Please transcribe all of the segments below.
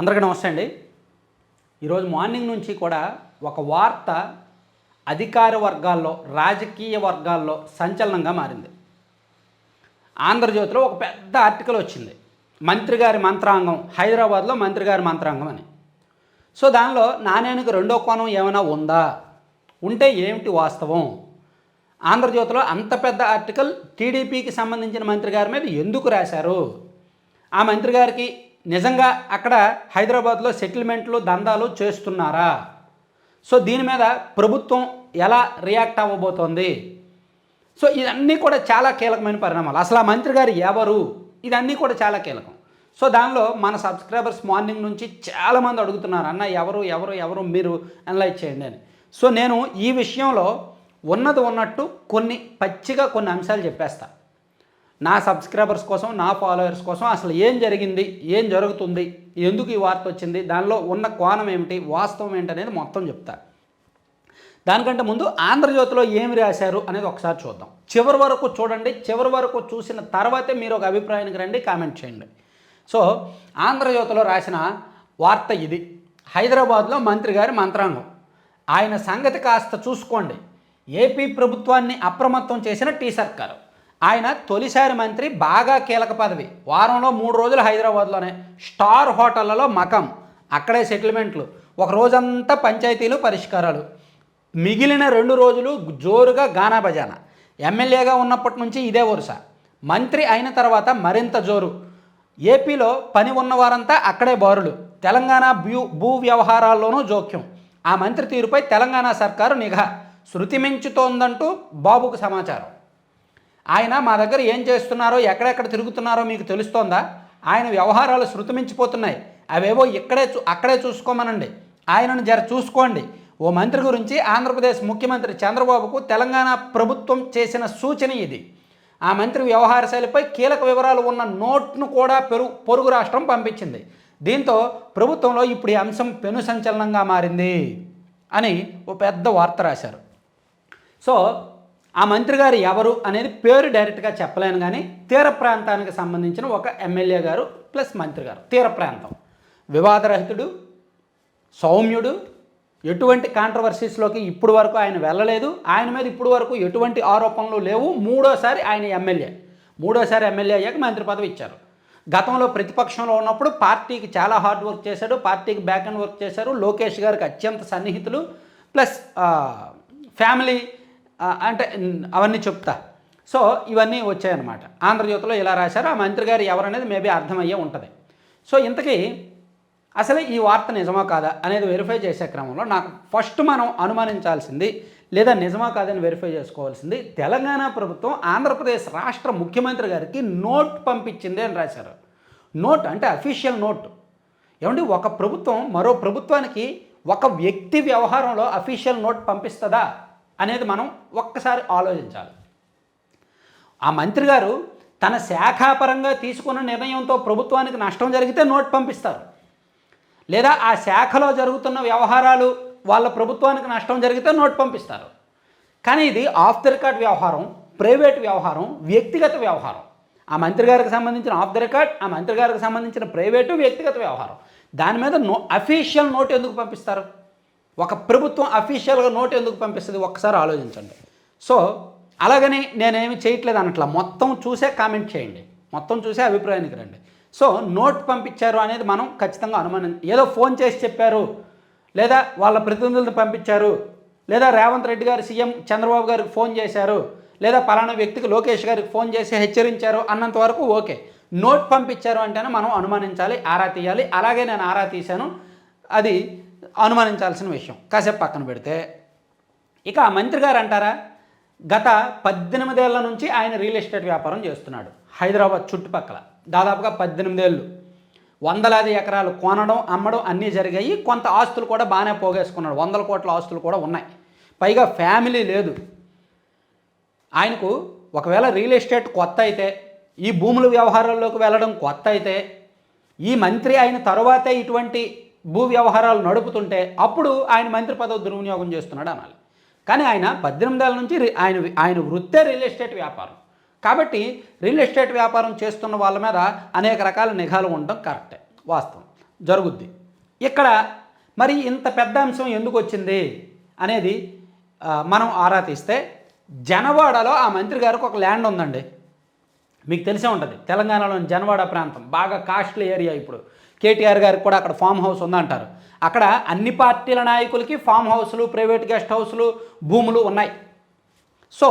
అందరికీ నమస్తే అండి. ఈరోజు మార్నింగ్ నుంచి కూడా ఒక వార్త అధికార వర్గాల్లో రాజకీయ వర్గాల్లో సంచలనంగా మారింది. ఆంధ్రజ్యోతిలో ఒక పెద్ద ఆర్టికల్ వచ్చింది. మంత్రి గారి మంత్రాంగం హైదరాబాద్లో మంత్రి గారి మంత్రాంగం అని. సో దానిలో నాణ్యానికి రెండో కోణం ఏమైనా ఉందా? ఉంటే ఏమిటి వాస్తవం? ఆంధ్రజ్యోతిలో అంత పెద్ద ఆర్టికల్ టీడీపీకి సంబంధించిన మంత్రి గారి మీద ఎందుకు రాశారు? ఆ మంత్రి గారికి నిజంగా అక్కడ హైదరాబాద్లో సెటిల్మెంట్లు దందాలు చేస్తున్నారా? సో దీని మీద ప్రభుత్వం ఎలా రియాక్ట్ అవ్వబోతోంది? సో ఇవన్నీ కూడా చాలా కీలకమైన పరిణామాలు. అసలు ఆ మంత్రి గారు ఎవరు? ఇదన్నీ కూడా చాలా కీలకం. సో దానిలో మన సబ్స్క్రైబర్స్ మార్నింగ్ నుంచి చాలామంది అడుగుతున్నారు అన్న ఎవరు ఎవరు ఎవరు? మీరు అనలైజ్ చేయండి అని. సో నేను ఈ విషయంలో ఉన్నది ఉన్నట్టు కొన్ని పచ్చిగా కొన్ని అంశాలు చెప్పేస్తాను నా సబ్స్క్రైబర్స్ కోసం నా ఫాలోవర్స్ కోసం అసలు ఏం జరిగింది ఏం జరుగుతుంది ఎందుకు ఈ వార్త వచ్చింది దానిలో ఉన్న కోణం ఏమిటి వాస్తవం ఏంటి అనేది మొత్తం చెప్తా. దానికంటే ముందు ఆంధ్రజ్యోతిలో ఏమి రాశారు అనేది ఒకసారి చూద్దాం. చివరి వరకు చూడండి చివరి వరకు చూసిన తర్వాతే మీరు ఒక అభిప్రాయానికి రండి కామెంట్ చేయండి. సో ఆంధ్రజ్యోతిలో రాసిన వార్త ఇది. హైదరాబాద్లో మంత్రి గారి మంత్రాంగం. ఆయన సంగతి కాస్త చూసుకోండి. ఏపీ ప్రభుత్వాన్ని అప్రమత్తం చేసిన టీ సర్కారు. ఆయన తొలిసారి మంత్రి బాగా కీలక పదవి. వారంలో మూడు రోజులు హైదరాబాద్లోనే. స్టార్ హోటళ్ళలో మకం. అక్కడే సెటిల్మెంట్లు. ఒక రోజంతా పంచాయతీలు పరిష్కారాలు. మిగిలిన రెండు రోజులు జోరుగా గానా బజానా. ఎమ్మెల్యేగా ఉన్నప్పటి నుంచి ఇదే వరుస. మంత్రి అయిన తర్వాత మరింత జోరు. ఏపీలో పని ఉన్నవారంతా అక్కడే బారులు. తెలంగాణ భూ భూ వ్యవహారాల్లోనూ జోక్యం. ఆ మంత్రి తీరుపై తెలంగాణ సర్కారు నిఘా. శృతిమించుతోందంటూ బాబుకు సమాచారం. ఆయన మా దగ్గర ఏం చేస్తున్నారో ఎక్కడెక్కడ తిరుగుతున్నారో మీకు తెలుస్తోందా? ఆయన వ్యవహారాలు శృతమించిపోతున్నాయి. అవేవో ఇక్కడే చూ అక్కడే చూసుకోమనండి. ఆయనను జర చూసుకోండి. ఓ మంత్రి గురించి ఆంధ్రప్రదేశ్ ముఖ్యమంత్రి చంద్రబాబుకు తెలంగాణ ప్రభుత్వం చేసిన సూచన ఇది. ఆ మంత్రి వ్యవహార శైలిపై కీలక వివరాలు ఉన్న నోట్ను కూడా పెరు పొరుగు రాష్ట్రం పంపించింది. దీంతో ప్రభుత్వంలో ఇప్పుడు ఈ అంశం పెను సంచలనంగా మారింది అని ఓ పెద్ద వార్త రాశారు. సో ఆ మంత్రి గారు ఎవరు అనేది పేరు డైరెక్ట్గా చెప్పలేను కానీ తీర ప్రాంతానికి సంబంధించిన ఒక ఎమ్మెల్యే గారు ప్లస్ మంత్రి గారు తీర ప్రాంతం. వివాదరహితుడు సౌమ్యుడు ఎటువంటి కాంట్రవర్సీస్లోకి ఇప్పుడు వరకు ఆయన వెళ్ళలేదు. ఆయన మీద ఇప్పుడు వరకు ఎటువంటి ఆరోపణలు లేవు. మూడోసారి ఆయన ఎమ్మెల్యే. మూడోసారి ఎమ్మెల్యే అయ్యాక మంత్రి పదవి ఇచ్చారు. గతంలో ప్రతిపక్షంలో ఉన్నప్పుడు పార్టీకి చాలా హార్డ్ వర్క్ చేశాడు. పార్టీకి బ్యాక్ అండ్ వర్క్ చేశారు. లోకేష్ గారికి అత్యంత సన్నిహితులు. ప్లస్ ఫ్యామిలీ అంటే అవన్నీ చెప్తా. సో ఇవన్నీ వచ్చాయన్నమాట. ఆంధ్రజ్యోతిలో ఇలా రాశారు. ఆ మంత్రి గారు ఎవరనేది మేబీ అర్థమయ్యే ఉంటుంది. సో ఇంతకీ అసలే ఈ వార్త నిజమా కాదా అనేది వెరిఫై చేసే క్రమంలో నాకు ఫస్ట్ మనం అనుమానించాల్సింది లేదా నిజమా కాదని వెరిఫై చేసుకోవాల్సింది తెలంగాణ ప్రభుత్వం ఆంధ్రప్రదేశ్ రాష్ట్ర ముఖ్యమంత్రి గారికి నోట్ పంపించింది అని రాశారు. నోట్ అంటే అఫీషియల్ నోట్. ఏమండి ఒక ప్రభుత్వం మరో ప్రభుత్వానికి ఒక వ్యక్తి వ్యవహారంలో అఫీషియల్ నోట్ పంపిస్తుందా? అనేది మనం ఒక్కసారి ఆలోచించాలి. ఆ మంత్రి గారు తన శాఖాపరంగా తీసుకున్న నిర్ణయంతో ప్రభుత్వానికి నష్టం జరిగితే నోట్ పంపిస్తారు. లేదా ఆ శాఖలో జరుగుతున్న వ్యవహారాలు వాళ్ళ ప్రభుత్వానికి నష్టం జరిగితే నోట్ పంపిస్తారు. కానీ ఇది ఆఫ్ ద రికార్డ్ వ్యవహారం ప్రైవేట్ వ్యవహారం వ్యక్తిగత వ్యవహారం. ఆ మంత్రి గారికి సంబంధించిన ఆఫ్ ద రికార్డ్ ఆ మంత్రి గారికి సంబంధించిన ప్రైవేటు వ్యక్తిగత వ్యవహారం. దాని మీద నో అఫీషియల్ నోట్ ఎందుకు పంపిస్తారు? ఒక ప్రభుత్వం అఫీషియల్గా నోట్ ఎందుకు పంపిస్తుంది? ఒక్కసారి ఆలోచించండి. సో అలాగని నేనేమి చేయట్లేదు అనట్లా మొత్తం చూసే కామెంట్ చేయండి. మొత్తం చూసే అభిప్రాయానికి రండి. సో నోట్ పంపించారు అనేది మనం ఖచ్చితంగా అనుమానం. ఏదో ఫోన్ చేసి చెప్పారు. లేదా వాళ్ళ ప్రతినిధులను పంపించారు. లేదా రేవంత్ రెడ్డి గారు సీఎం చంద్రబాబు గారికి ఫోన్ చేశారు. లేదా పలానా వ్యక్తికి లోకేష్ గారికి ఫోన్ చేసి హెచ్చరించారు అన్నంత వరకు ఓకే. నోట్ పంపించారు అంటేనే మనం అనుమానించాలి ఆరా తీయాలి. అలాగే నేను ఆరా తీశాను. అది అనుమానించాల్సిన విషయం. కాసేపు పక్కన పెడితే ఇక మంత్రి గారు అంటారా గత పద్దెనిమిదేళ్ళ నుంచి ఆయన రియల్ ఎస్టేట్ వ్యాపారం చేస్తున్నాడు. హైదరాబాద్ చుట్టుపక్కల. దాదాపుగా పద్దెనిమిదేళ్ళు వందలాది ఎకరాలు కొనడం అమ్మడం అన్నీ జరిగాయి. కొంత ఆస్తులు కూడా బాగానే పోగేసుకున్నాడు. వందల కోట్ల ఆస్తులు కూడా ఉన్నాయి. పైగా ఫ్యామిలీ లేదు. ఆయనకు ఒకవేళ రియల్ ఎస్టేట్ కొత్త అయితే ఈ భూముల వ్యవహారాల్లోకి వెళ్ళడం కొత్త అయితే ఈ మంత్రి అయిన తర్వాతే ఇటువంటి భూ వ్యవహారాలు నడుపుతుంటే అప్పుడు ఆయన మంత్రి పదవి దుర్వినియోగం చేస్తున్నాడు అనాలి. కానీ ఆయన పద్దెనిమిదేళ్ళ నుంచి ఆయన ఆయన వృత్తే రియల్ ఎస్టేట్ వ్యాపారం. కాబట్టి రియల్ ఎస్టేట్ వ్యాపారం చేస్తున్న వాళ్ళ మీద అనేక రకాల నిఘాలు ఉండడం కరెక్టే వాస్తవం జరుగుద్ది. ఇక్కడ మరి ఇంత పెద్ద అంశం ఎందుకు వచ్చింది అనేది మనం ఆరా తీస్తే జనవాడలో ఆ మంత్రి గారికి ఒక ల్యాండ్ ఉందండి. మీకు తెలిసే ఉంటుంది తెలంగాణలోని జనవాడ ప్రాంతం బాగా కాస్ట్లీ ఏరియా ఇప్పుడు. కేటీఆర్ గారికి కూడా అక్కడ ఫామ్ హౌస్ ఉందంటారు. అక్కడ అన్ని పార్టీల నాయకులకి ఫామ్ హౌస్లు ప్రైవేట్ గెస్ట్ హౌస్లు భూములు ఉన్నాయి. సో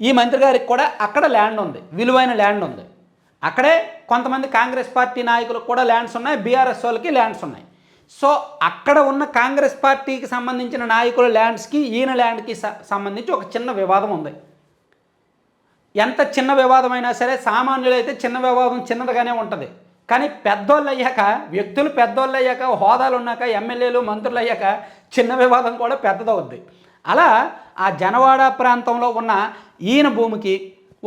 ఈ మంత్రి గారికి కూడా అక్కడ ల్యాండ్ ఉంది. విలువైన ల్యాండ్ ఉంది. అక్కడే కొంతమంది కాంగ్రెస్ పార్టీ నాయకులకు కూడా ల్యాండ్స్ ఉన్నాయి. బీఆర్ఎస్ వాళ్ళకి ల్యాండ్స్ ఉన్నాయి. సో అక్కడ ఉన్న కాంగ్రెస్ పార్టీకి సంబంధించిన నాయకుల ల్యాండ్స్కి ఈయన ల్యాండ్కి సంబంధించి ఒక చిన్న వివాదం ఉంది. ఎంత చిన్న వివాదమైనా సరే సామాన్యులైతే చిన్న వివాదం చిన్నదిగానే ఉంటుంది. కానీ పెద్దోళ్ళు అయ్యాక వ్యక్తులు పెద్దోళ్ళు అయ్యాక హోదాలు ఉన్నాక ఎమ్మెల్యేలు మంత్రులు అయ్యాక చిన్న వివాదం కూడా పెద్దదవుద్ది. అలా ఆ జనవాడ ప్రాంతంలో ఉన్న ఈయన భూమికి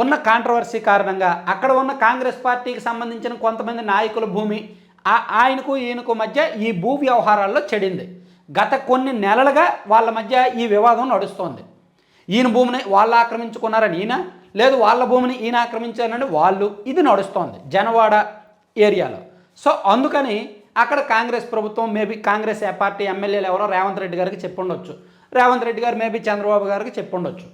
ఉన్న కాంట్రవర్సీ కారణంగా అక్కడ ఉన్న కాంగ్రెస్ పార్టీకి సంబంధించిన కొంతమంది నాయకుల భూమి ఆయనకు ఈయనకు మధ్య ఈ భూ వ్యవహారాల్లో చెడింది. గత కొన్ని నెలలుగా వాళ్ళ మధ్య ఈ వివాదం నడుస్తోంది. ఈయన భూమిని వాళ్ళు ఆక్రమించుకున్నారని ఈయన లేదు వాళ్ళ భూమిని ఈయన ఆక్రమించారని వాళ్ళు ఇది నడుస్తోంది. జనవాడ ఏరియాలో. సో అందుకని అక్కడ కాంగ్రెస్ ప్రభుత్వం మేబీ కాంగ్రెస్ పార్టీ ఎమ్మెల్యేలు ఎవరో రేవంత్ రెడ్డి గారికి చెప్పుండొచ్చు. రేవంత్ రెడ్డి గారు మేబీ చంద్రబాబు గారికి చెప్పుండొచ్చు.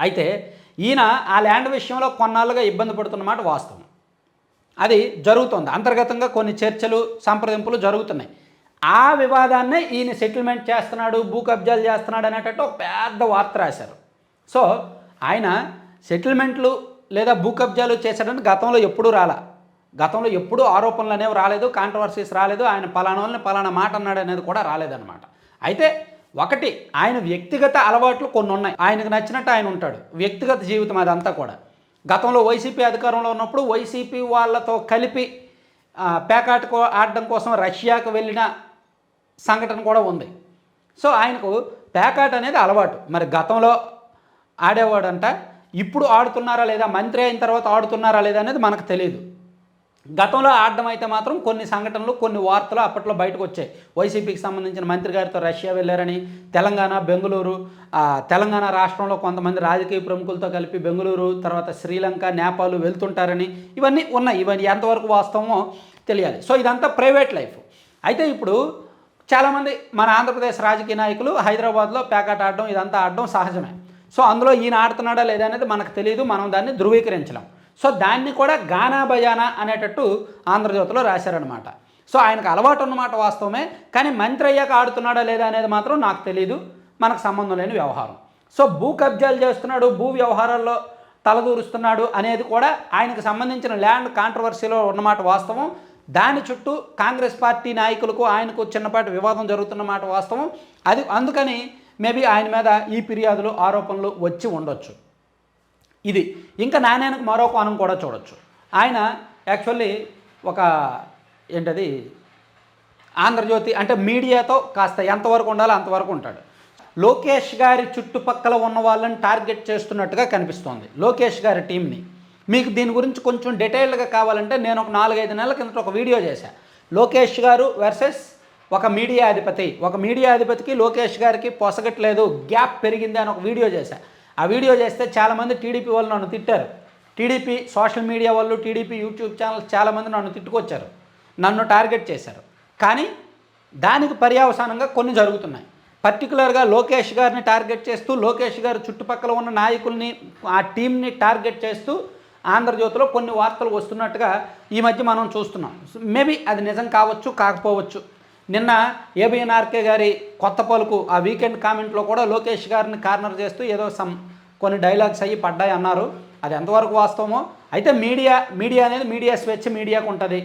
అయితే ఈయన ఆ ల్యాండ్ విషయంలో కొన్నాళ్ళుగా ఇబ్బంది పడుతున్నమాట వాస్తవం. అది జరుగుతుంది. అంతర్గతంగా కొన్ని చర్చలు సంప్రదింపులు జరుగుతున్నాయి. ఆ వివాదాన్నే ఈయన సెటిల్మెంట్ చేస్తున్నాడు భూ కబ్జాలు చేస్తున్నాడు అనేటట్టు ఒక పెద్ద వార్త రాశారు. సో ఆయన సెటిల్మెంట్లు లేదా భూ కబ్జాలు చేశాడని గతంలో ఎప్పుడూ రాలా. గతంలో ఎప్పుడూ ఆరోపణలు అనేవి రాలేదు కాంట్రవర్సీస్ రాలేదు ఆయన పలానా వాళ్ళని పలానా మాట అన్నాడు అనేది కూడా రాలేదన్నమాట. అయితే ఒకటి ఆయన వ్యక్తిగత అలవాట్లు కొన్ని ఉన్నాయి. ఆయనకు నచ్చినట్టు ఆయన ఉంటాడు. వ్యక్తిగత జీవితం అదంతా కూడా. గతంలో వైసీపీ అధికారంలో ఉన్నప్పుడు వైసీపీ వాళ్ళతో కలిపి పేకాట కో ఆడడం కోసం రష్యాకు వెళ్ళిన సంఘటన కూడా ఉంది. సో ఆయనకు పేకాట అనేది అలవాటు. మరి గతంలో ఆడేవాడంట ఇప్పుడు ఆడుతున్నారా లేదా మంత్రి అయిన తర్వాత ఆడుతున్నారా లేదా అనేది మనకు తెలియదు గతంలో ఆడడం అయితే మాత్రం కొన్ని సంఘటనలు కొన్ని వార్తలు అప్పట్లో బయటకు వచ్చాయి వైసీపీకి సంబంధించిన మంత్రి గారితో రష్యా వెళ్ళారని తెలంగాణ బెంగళూరు తెలంగాణ రాష్ట్రంలో కొంతమంది రాజకీయ ప్రముఖులతో కలిపి బెంగళూరు తర్వాత శ్రీలంక నేపాల్ వెళ్తుంటారని ఇవన్నీ ఉన్నాయి. ఇవన్నీ ఎంతవరకు వాస్తవమో తెలియాలి. సో ఇదంతా ప్రైవేట్ లైఫ్. అయితే ఇప్పుడు చాలామంది మన ఆంధ్రప్రదేశ్ రాజకీయ నాయకులు హైదరాబాద్లో ప్యాకెట్ ఆడడం ఇదంతా ఆడడం సహజమే. సో అందులో ఈయన ఆడుతున్నాడా లేదా అనేది మనకు తెలియదు మనం దాన్ని ధృవీకరించలేం. సో దాన్ని కూడా గానా బజానా అనేటట్టు ఆంధ్రజ్యోతిలో రాశారనమాట సో ఆయనకు అలవాటు ఉన్నమాట వాస్తవమే కానీ మంత్రి అయ్యాక ఆడుతున్నాడా లేదా అనేది మాత్రం నాకు తెలియదు మనకు సంబంధం లేని వ్యవహారం. సో భూ కబ్జాలు చేస్తున్నాడు భూ వ్యవహారాల్లో తలదూరుస్తున్నాడు అనేది కూడా ఆయనకు సంబంధించిన ల్యాండ్ కాంట్రవర్సీలో ఉన్నమాట వాస్తవం. దాని చుట్టూ కాంగ్రెస్ పార్టీ నాయకులకు ఆయనకు చిన్నపాటి వివాదం జరుగుతున్న మాట వాస్తవం. అది అందుకని మేబీ ఆయన మీద ఈ ఫిర్యాదులు ఆరోపణలు వచ్చి ఉండొచ్చు. ఇది. ఇంకా నాణ్యానికి మరో కోణం కూడా చూడొచ్చు. ఆయన యాక్చువల్లీ ఒక ఏంటది? ఆంధ్రజ్యోతి అంటే మీడియాతో కాస్త ఎంతవరకు ఉండాలో అంతవరకు ఉంటాడు. లోకేష్ గారి చుట్టుపక్కల ఉన్న వాళ్ళని టార్గెట్ చేస్తున్నట్టుగా కనిపిస్తోంది లోకేష్ గారి టీంని మీకు దీని గురించి కొంచెం డీటెయిల్డ్గా కావాలంటే నేను ఒక నాలుగైదు నెలల కిందట ఒక వీడియో చేశాను లోకేష్ గారు వర్సెస్ ఒక మీడియా అధిపతి. ఒక మీడియా అధిపతికి లోకేష్ గారికి పొసగట్లేదు గ్యాప్ పెరిగింది అని ఒక వీడియో చేశాను ఆ వీడియో చేస్తే చాలామంది టీడీపీ వాళ్ళు నన్ను తిట్టారు. టీడీపీ సోషల్ మీడియా వాళ్ళు టీడీపీ యూట్యూబ్ ఛానల్స్ చాలామంది నన్ను తిట్టుకొచ్చారు. నన్ను టార్గెట్ చేశారు. కానీ దానికి పర్యవసానంగా కొన్ని జరుగుతున్నాయి. పర్టికులర్గా లోకేష్ గారిని టార్గెట్ చేస్తూ లోకేష్ గారు చుట్టుపక్కల ఉన్న నాయకుల్ని ఆ టీంని టార్గెట్ చేస్తూ ఆంధ్రజ్యోతిలో కొన్ని వార్తలు వస్తున్నట్టుగా ఈ మధ్య మనం చూస్తున్నాం. మేబీ అది నిజం కావచ్చు కాకపోవచ్చు. నిన్న ఏబిఎన్ఆర్కే గారి కొత్త పలుకు ఆ వీకెండ్ కామెంట్లో కూడా లోకేష్ గారిని కార్నర్ చేస్తూ ఏదో సమ్ కొన్ని డైలాగ్స్ అయ్యి పడ్డాయి అన్నారు. అది ఎంతవరకు వాస్తవమో? అయితే మీడియా మీడియా అనేది మీడియా స్వేచ్ఛ మీడియాకు ఉంటుంది.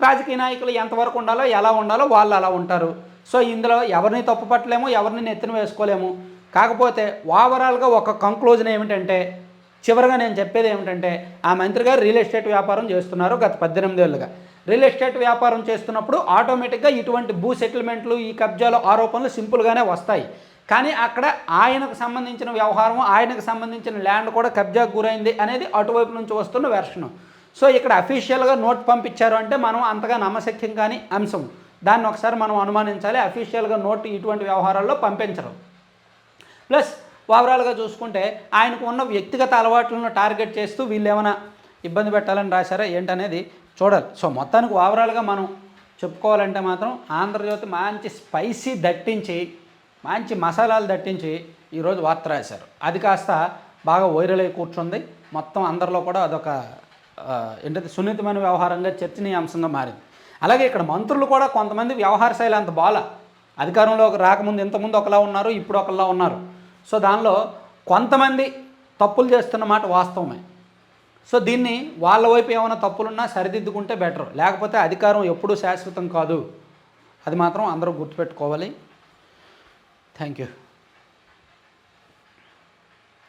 రాజకీయ నాయకులు ఎంతవరకు ఉండాలో ఎలా ఉండాలో వాళ్ళు అలా ఉంటారు. సో ఇందులో ఎవరిని తప్పు పట్టలేము ఎవరిని నెత్తిన వేసుకోలేము. కాకపోతే ఓవరాల్గా ఒక కంక్లూజన్ ఏమిటంటే చివరిగా నేను చెప్పేది ఏమిటంటే ఆ మంత్రి గారు రియల్ ఎస్టేట్ వ్యాపారం చేస్తున్నారు గత పద్దెనిమిది ఏళ్ళుగా రియల్ ఎస్టేట్ వ్యాపారం చేస్తున్నప్పుడు ఆటోమేటిక్గా ఇటువంటి భూ సెటిల్మెంట్లు ఈ కబ్జాలు ఆరోపణలు సింపుల్గానే వస్తాయి. కానీ అక్కడ ఆయనకు సంబంధించిన వ్యవహారం ఆయనకు సంబంధించిన ల్యాండ్ కూడా కబ్జాకు గురైంది అనేది అటువైపు నుంచి వస్తున్న వెర్షను. సో ఇక్కడ అఫీషియల్గా నోట్ పంపించారు అంటే మనం అంతగా నమ్మశక్యం కాని అంశం. దాన్ని ఒకసారి మనం అనుమానించాలి అఫీషియల్గా నోట్ ఇటువంటి వ్యవహారాల్లో పంపించరు. ప్లస్ ఓవరాల్గా చూసుకుంటే ఆయనకు ఉన్న వ్యక్తిగత అలవాట్లను టార్గెట్ చేస్తూ వీళ్ళు ఏమైనా ఇబ్బంది పెట్టాలని రాశారా ఏంటనేది చూడాలి. సో మొత్తానికి ఓవరాల్గా మనం చెప్పుకోవాలంటే మాత్రం ఆంధ్రజ్యోతి మంచి స్పైసీ దట్టించి మంచి మసాలాలు దట్టించి ఈరోజు వార్త రాశారు. అది కాస్త బాగా వైరల్ అయి కూర్చుంది. మొత్తం అందరిలో కూడా అదొక ఏంటంటే సున్నితమైన వ్యవహారంగా చర్చనీయాంశంగా మారింది. అలాగే ఇక్కడ మంత్రులు కూడా కొంతమంది వ్యవహార శైలి అంత బాల. అధికారంలోకి రాకముందు ఇంతకుముందు ఒకలా ఉన్నారు ఇప్పుడు ఒకలా ఉన్నారు. సో దానిలో కొంతమంది తప్పులు చేస్తున్న మాట వాస్తవమే. సో దీన్ని వాళ్ళ వైపు ఏమైనా తప్పులున్నా సరిదిద్దుకుంటే బెటర్. లేకపోతే అధికారం ఎప్పుడూ శాశ్వతం కాదు. అది మాత్రం అందరూ గుర్తుపెట్టుకోవాలి. Thank you.